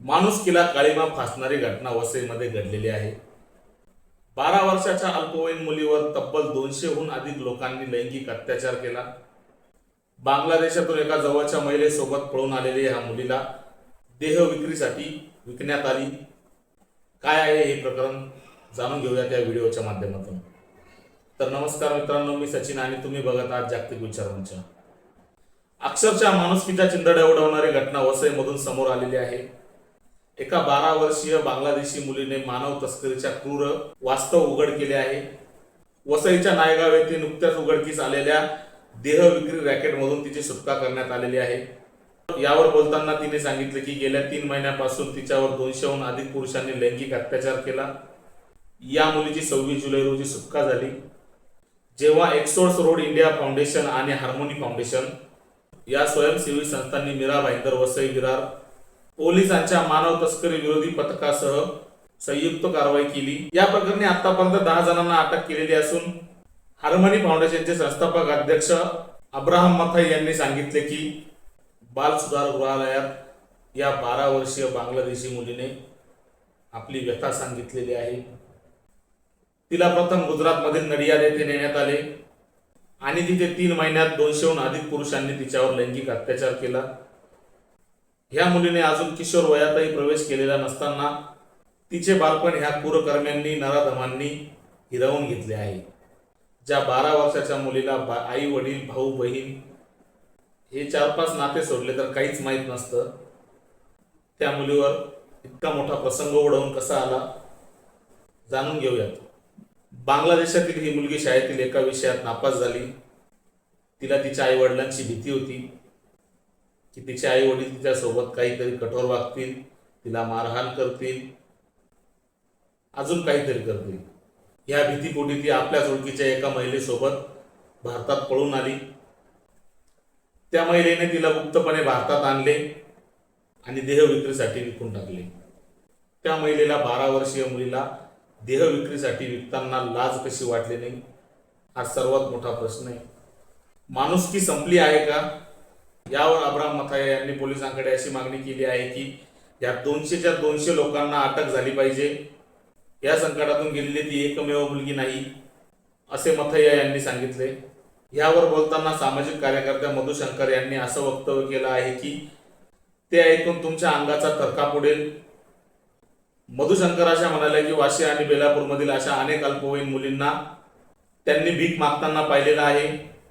माणुसकीला काळीमा फासणारी घटना वसईमध्ये घडलेली आहे. बारा वर्षाच्या अल्पवयीन मुलीवर तब्बल दोनशेहून अधिक लोकांनी लैंगिक अत्याचार केला. बांगलादेशातून एका जवळच्या महिलेसोबत पळून आलेली ह्या मुलीला देह विक्रीसाठी विकण्यात आली. काय आहे हे प्रकरण जाणून घेऊया त्या व्हिडिओच्या माध्यमातून. तर नमस्कार मित्रांनो मी सचिन आणि तुम्ही बघत आहात जागतिक विचार अक्षरशः माणुसकीच्या चिंधड्या उडवणारी घटना वसईमधून समोर आलेली आहे. एका बारा वर्षीय बांगलादेशी मुलीने मानव तस्करीच्या क्रूर वास्तव उघड केले आहे. वसईच्या नायगाव येथे नुकत्याच उघडकीस आलेल्या देह विक्री रॅकेटमधून तिची सुटका करण्यात आलेली आहे. यावर बोलताना तिने सांगितले की गेल्या तीन महिन्यापासून तिच्यावर दोनशेहून अधिक पुरुषांनी लैंगिक अत्याचार केला. या मुलीची सव्वीस जुलै रोजी सुटका झाली. जेव्हा एक्सोर्स रोड इंडिया फाउंडेशन आणि हार्मोनी फाउंडेशन या स्वयंसेवी संस्थांनी मीरा भाईंदर वसई विरार पोलिसांच्या मानव तस्करी विरोधी पथकासह संयुक्त कारवाई केली. या प्रकरणी आतापर्यंत दहा जणांना अटक केलेली असून हार्मनी फाउंडेशनचे संस्थापक अध्यक्ष अब्राहम मथाई यांनी सांगितले की बाल सुधार गृहालयात या बारा वर्षीय बांगलादेशी मुलीने आपली व्यथा सांगितलेली आहे. तिला प्रथम गुजरातमधील नडियाद येथे नेण्यात आले आणि तिथे तीन महिन्यात दोनशेहून अधिक पुरुषांनी तिच्यावर लैंगिक अत्याचार केला. ह्या मुलीने अजून किशोर वयातही प्रवेश केलेला नसताना तिचे बालपण ह्या कुरकर्म्यांनी नराधमांनी हिरावून घेतले आहे. ज्या बारा वर्षाच्या मुलीला बा आई वडील भाऊ बहीण हे चार पाच नाते सोडले तर काहीच माहीत नसतं. त्या मुलीवर इतका मोठा प्रसंग उडवून कसा आला जाणून घेऊयात. बांगलादेशातील ही मुलगी शाळेतील एका विषयात नापास झाली. तिला तिच्या आई वडिलांची भीती होती. की तिचे आई वडील तिच्यासोबत काहीतरी कठोर वागतील तिला मारहाण करतील अजून काहीतरी करतील. या भीतीपोटी ती आपल्याच ओळखीच्या एका महिलेसोबत भारतात पळून आली. त्या महिलेने तिला गुप्तपणे भारतात आणले आणि देह विक्रीसाठी विकून टाकले. त्या महिलेला बारा वर्षीय मुलीला देह विक्रीसाठी विकताना लाज कशी वाटली नाही? हा सर्वात मोठा प्रश्न आहे. माणुसकी संपली आहे का? यावर अब्राम मथाया यांनी पोलिसांकडे अशी मागणी केली आहे की या दोनशेच्या दोनशे लोकांना अटक झाली पाहिजे. या संकटातून गेलेली ती एकमेव मुलगी नाही असे मथैया यांनी सांगितले. यावर बोलताना सामाजिक कार्यकर्त्या मधुशंकर यांनी असं वक्तव्य केलं आहे की ते ऐकून तुमच्या अंगाचा थरका पुढेल मधुशंकर अशा म्हणाले की वाशी आणि बेलापूरमधील अशा अनेक अल्पवयीन मुलींना त्यांनी भीक मागताना पाहिलेलं आहे.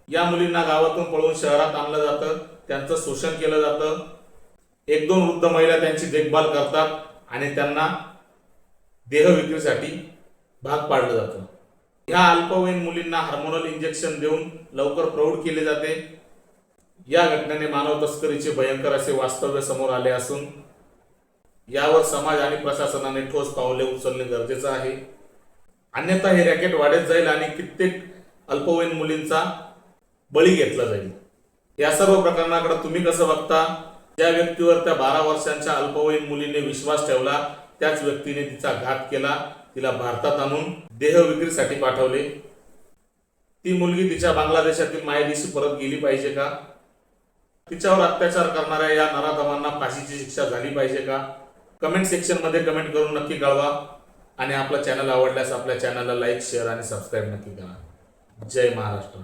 या मुलींना गावातून पळवून शहरात आणलं जातं. त्यांचं शोषण केलं जातं. एक दोन वृद्ध महिला त्यांची देखभाल करतात आणि त्यांना देह विक्रीसाठी भाग पाडलं जातं. ह्या अल्पवयीन मुलींना हार्मोनल इंजेक्शन देऊन लवकर प्रौढ केले जाते. या घटनेने मानव तस्करीचे भयंकर असे वास्तव्य समोर आले असून यावर समाज आणि प्रशासनाने ठोस पावले उचलणे गरजेचं आहे. अन्यथा हे रॅकेट वाढत जाईल आणि कित्येक अल्पवयीन मुलींचा बळी घेतला जाईल. या सर्व प्रकरणाकडे तुम्ही कसं बघता? ज्या व्यक्तीवर त्या बारा वर्षांच्या अल्पवयीन मुलीने विश्वास ठेवला त्याच व्यक्तीने तिचा घात केला तिला भारतात आणून देह विक्रीसाठी पाठवले. ती मुलगी तिच्या बांगलादेशातील मायदेशी परत गेली पाहिजे का? तिच्यावर अत्याचार करणाऱ्या या नराधमांना फाशीची शिक्षा झाली पाहिजे का? कमेंट सेक्शनमध्ये कमेंट करून नक्की कळवा. आणि आपला चॅनल आवडल्यास आपल्या चॅनलला लाईक शेअर आणि सबस्क्राईब नक्की करा. जय महाराष्ट्र.